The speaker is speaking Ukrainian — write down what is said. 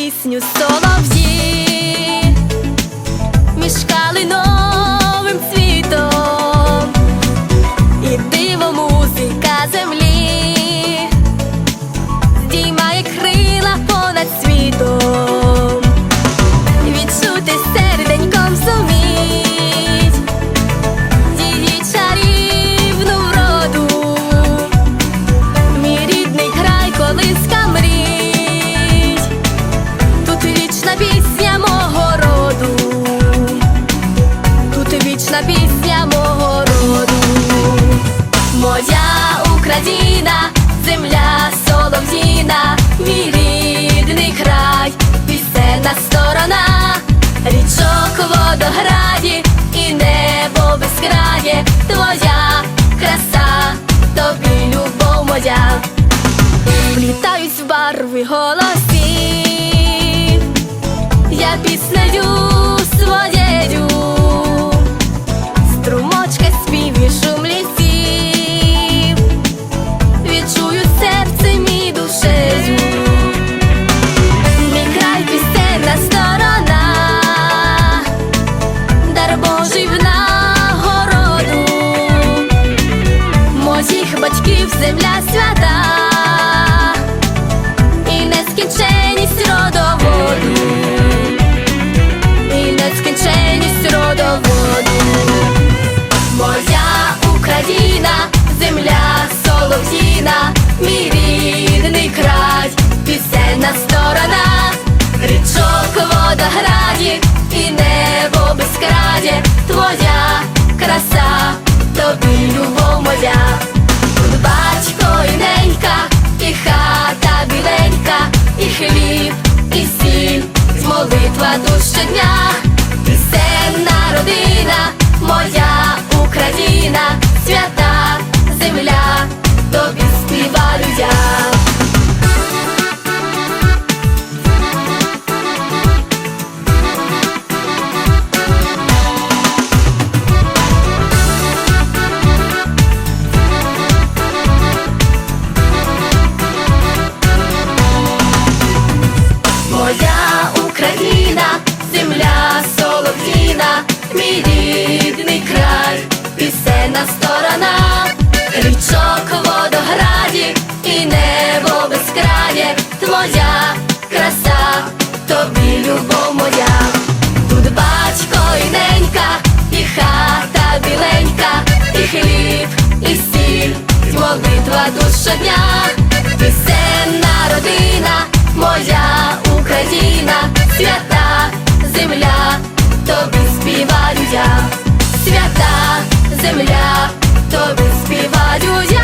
пісню солов'ї, між калиновим цвітом земля солов'їна, мій рідний край, пісенна сторона, річок водограді і небо безкрає, твоя краса, тобі любов моя. Влітають в барви голосів, безкрає, твоя краса, тобі любов моя. Тут батько і ненька, і хата біленька, і хліб, і сіль, з молитва тут щодня, пісенна родина, моя Україна, свята солов'їна, мій рідний край, пісенна сторона, річок водограді і небо безкрає, твоя краса, тобі любов моя, тут батько і ненька, і хата біленька, і хліб, і сіль, молитва тут щодня, пісенна родина, моя Україна, свята земля, тобі співаю я, свята земля, тобі співаю я.